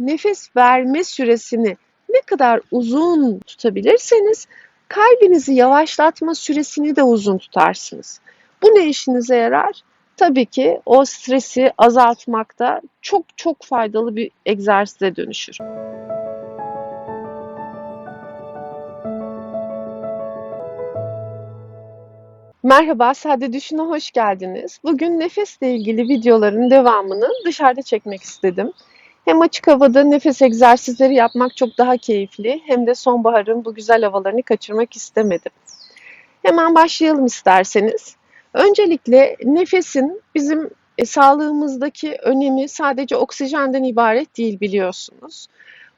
nefes verme süresini ne kadar uzun tutabilirseniz kalbinizi yavaşlatma süresini de uzun tutarsınız. Bu ne işinize yarar? Tabii ki o stresi azaltmakta çok çok faydalı bir egzersize dönüşür. Merhaba, Sade Düşün'e hoş geldiniz. Bugün nefesle ilgili videoların devamını dışarıda çekmek istedim. Hem açık havada nefes egzersizleri yapmak çok daha keyifli hem de sonbaharın bu güzel havalarını kaçırmak istemedim. Hemen başlayalım isterseniz. Öncelikle nefesin bizim e, sağlığımızdaki önemi sadece oksijenden ibaret değil biliyorsunuz.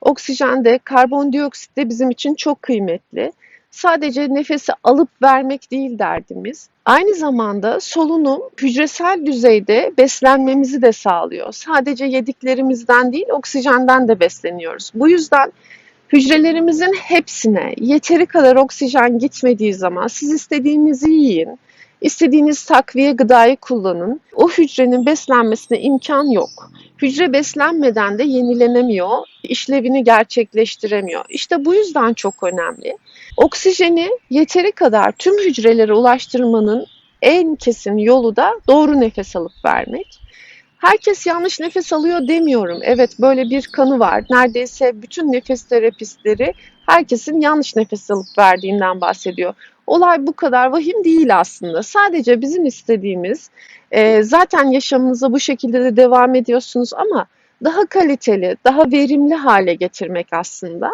Oksijen de karbondioksit de bizim için çok kıymetli sadece nefesi alıp vermek değil derdimiz. Aynı zamanda solunum hücresel düzeyde beslenmemizi de sağlıyor. Sadece yediklerimizden değil oksijenden de besleniyoruz. Bu yüzden hücrelerimizin hepsine yeteri kadar oksijen gitmediği zaman siz istediğinizi yiyin, istediğiniz takviye gıdayı kullanın. O hücrenin beslenmesine imkan yok. Hücre beslenmeden de yenilenemiyor, işlevini gerçekleştiremiyor. İşte bu yüzden çok önemli. Oksijeni yeteri kadar tüm hücrelere ulaştırmanın en kesin yolu da doğru nefes alıp vermek. Herkes yanlış nefes alıyor demiyorum. Evet böyle bir kanı var. Neredeyse bütün nefes terapistleri herkesin yanlış nefes alıp verdiğinden bahsediyor. Olay bu kadar vahim değil aslında. Sadece bizim istediğimiz e, zaten yaşamınıza bu şekilde de devam ediyorsunuz ama daha kaliteli, daha verimli hale getirmek aslında.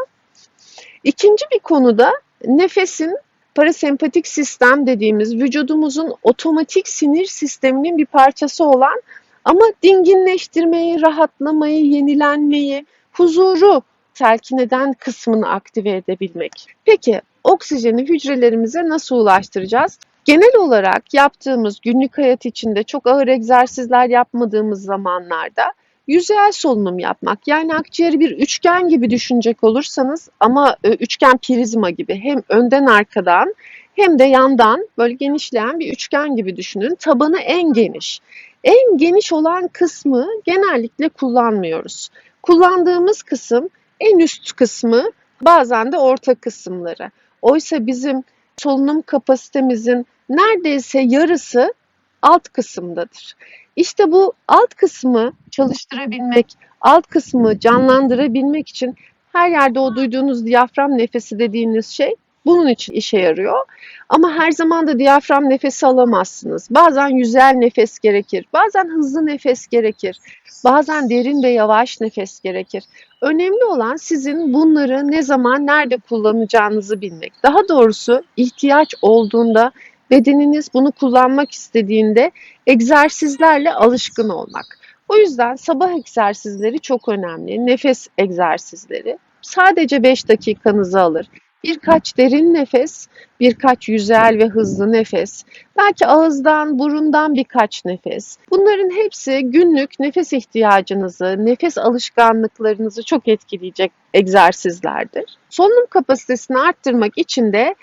İkinci bir konuda nefesin parasempatik sistem dediğimiz vücudumuzun otomatik sinir sisteminin bir parçası olan ama dinginleştirmeyi, rahatlamayı, yenilenmeyi, huzuru telkin eden kısmını aktive edebilmek. Peki oksijeni hücrelerimize nasıl ulaştıracağız? Genel olarak yaptığımız günlük hayat içinde çok ağır egzersizler yapmadığımız zamanlarda yüzeyel solunum yapmak. Yani akciğeri bir üçgen gibi düşünecek olursanız ama e, üçgen prizma gibi hem önden arkadan hem de yandan böyle genişleyen bir üçgen gibi düşünün. Tabanı en geniş. En geniş olan kısmı genellikle kullanmıyoruz. Kullandığımız kısım en üst kısmı bazen de orta kısımları. Oysa bizim solunum kapasitemizin neredeyse yarısı alt kısımdadır. İşte bu alt kısmı çalıştırabilmek, alt kısmı canlandırabilmek için her yerde o duyduğunuz diyafram nefesi dediğiniz şey bunun için işe yarıyor. Ama her zaman da diyafram nefesi alamazsınız. Bazen yüzel nefes gerekir, bazen hızlı nefes gerekir, bazen derin ve yavaş nefes gerekir. Önemli olan sizin bunları ne zaman, nerede kullanacağınızı bilmek. Daha doğrusu ihtiyaç olduğunda bedeniniz bunu kullanmak istediğinde egzersizlerle alışkın olmak. O yüzden sabah egzersizleri çok önemli. Nefes egzersizleri. Sadece 5 dakikanızı alır. Birkaç derin nefes, birkaç yüzel ve hızlı nefes, belki ağızdan, burundan birkaç nefes. Bunların hepsi günlük nefes ihtiyacınızı, nefes alışkanlıklarınızı çok etkileyecek egzersizlerdir. Solunum kapasitesini arttırmak için de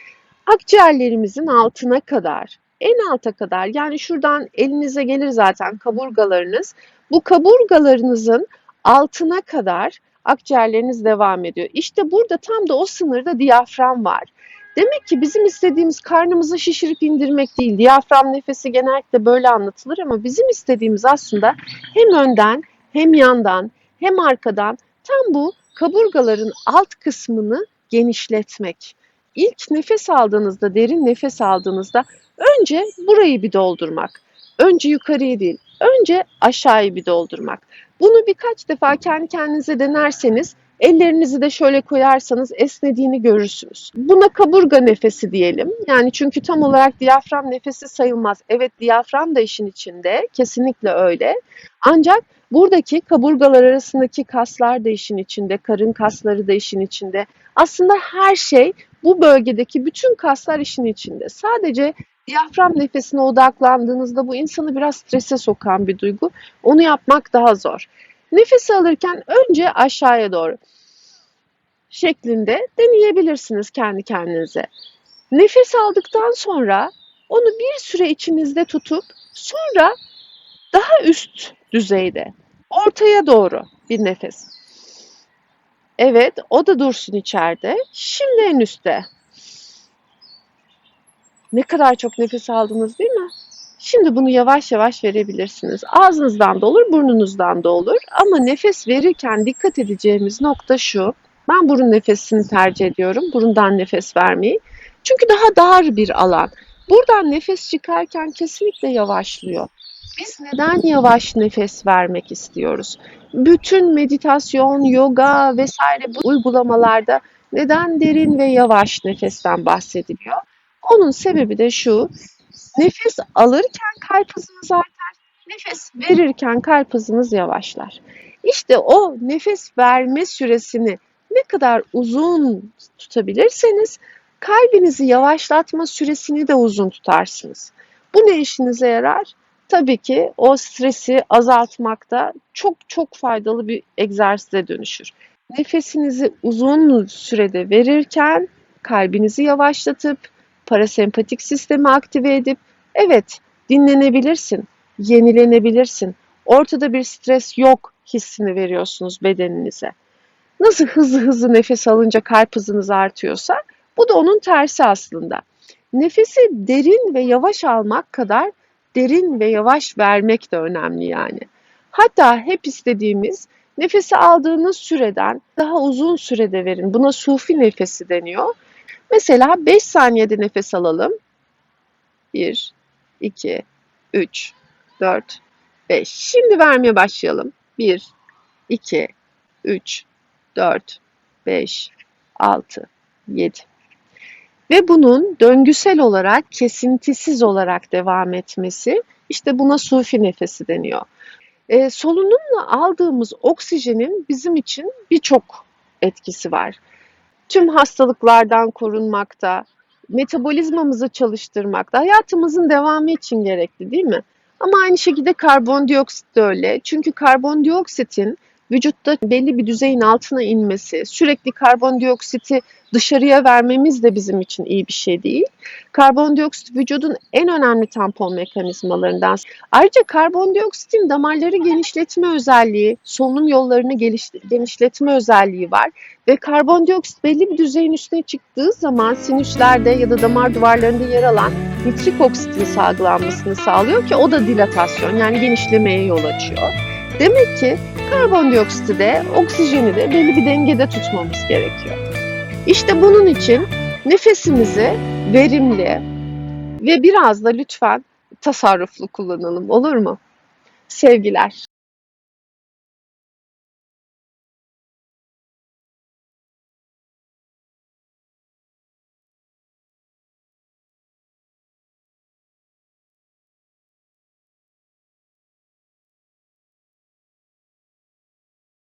akciğerlerimizin altına kadar, en alta kadar yani şuradan elinize gelir zaten kaburgalarınız. Bu kaburgalarınızın altına kadar akciğerleriniz devam ediyor. İşte burada tam da o sınırda diyafram var. Demek ki bizim istediğimiz karnımızı şişirip indirmek değil. Diyafram nefesi genellikle böyle anlatılır ama bizim istediğimiz aslında hem önden hem yandan hem arkadan tam bu kaburgaların alt kısmını genişletmek. İlk nefes aldığınızda, derin nefes aldığınızda önce burayı bir doldurmak. Önce yukarıyı değil, önce aşağıyı bir doldurmak. Bunu birkaç defa kendi kendinize denerseniz Ellerinizi de şöyle koyarsanız esnediğini görürsünüz. Buna kaburga nefesi diyelim. Yani çünkü tam olarak diyafram nefesi sayılmaz. Evet diyafram da işin içinde. Kesinlikle öyle. Ancak buradaki kaburgalar arasındaki kaslar da işin içinde. Karın kasları da işin içinde. Aslında her şey bu bölgedeki bütün kaslar işin içinde. Sadece diyafram nefesine odaklandığınızda bu insanı biraz strese sokan bir duygu. Onu yapmak daha zor. Nefes alırken önce aşağıya doğru şeklinde deneyebilirsiniz kendi kendinize. Nefes aldıktan sonra onu bir süre içinizde tutup sonra daha üst düzeyde ortaya doğru bir nefes. Evet, o da dursun içeride. Şimdi en üstte. Ne kadar çok nefes aldınız değil mi? Şimdi bunu yavaş yavaş verebilirsiniz. Ağzınızdan da olur, burnunuzdan da olur. Ama nefes verirken dikkat edeceğimiz nokta şu. Ben burun nefesini tercih ediyorum. Burundan nefes vermeyi. Çünkü daha dar bir alan. Buradan nefes çıkarken kesinlikle yavaşlıyor. Biz neden yavaş nefes vermek istiyoruz? Bütün meditasyon, yoga vesaire bu uygulamalarda neden derin ve yavaş nefesten bahsediliyor? Onun sebebi de şu. Nefes alırken kalp hızımız artar. Nefes verirken kalp hızımız yavaşlar. İşte o nefes verme süresini ne kadar uzun tutabilirseniz kalbinizi yavaşlatma süresini de uzun tutarsınız. Bu ne işinize yarar? Tabii ki o stresi azaltmakta çok çok faydalı bir egzersize dönüşür. Nefesinizi uzun sürede verirken kalbinizi yavaşlatıp parasempatik sistemi aktive edip evet dinlenebilirsin, yenilenebilirsin. Ortada bir stres yok hissini veriyorsunuz bedeninize. Nasıl hızlı hızlı nefes alınca kalp hızınız artıyorsa bu da onun tersi aslında. Nefesi derin ve yavaş almak kadar derin ve yavaş vermek de önemli yani. Hatta hep istediğimiz nefesi aldığınız süreden daha uzun sürede verin. Buna sufi nefesi deniyor. Mesela 5 saniyede nefes alalım. 1, 2, 3, 4, 5. Şimdi vermeye başlayalım. 1, 2, 3, 4, 5, 6, 7. Ve bunun döngüsel olarak, kesintisiz olarak devam etmesi, işte buna sufi nefesi deniyor. E, solunumla aldığımız oksijenin bizim için birçok etkisi var. Tüm hastalıklardan korunmakta, metabolizmamızı çalıştırmakta, hayatımızın devamı için gerekli değil mi? Ama aynı şekilde karbondioksit de öyle. Çünkü karbondioksitin vücutta belli bir düzeyin altına inmesi, sürekli karbondioksiti dışarıya vermemiz de bizim için iyi bir şey değil. Karbondioksit vücudun en önemli tampon mekanizmalarından. Ayrıca karbondioksitin damarları genişletme özelliği, solunum yollarını genişletme özelliği var ve karbondioksit belli bir düzeyin üstüne çıktığı zaman sinüslerde ya da damar duvarlarında yer alan nitrik oksitin salgılanmasını sağlıyor ki o da dilatasyon yani genişlemeye yol açıyor. Demek ki karbondioksiti de oksijeni de belli bir dengede tutmamız gerekiyor. İşte bunun için nefesimizi verimli ve biraz da lütfen tasarruflu kullanalım olur mu? Sevgiler.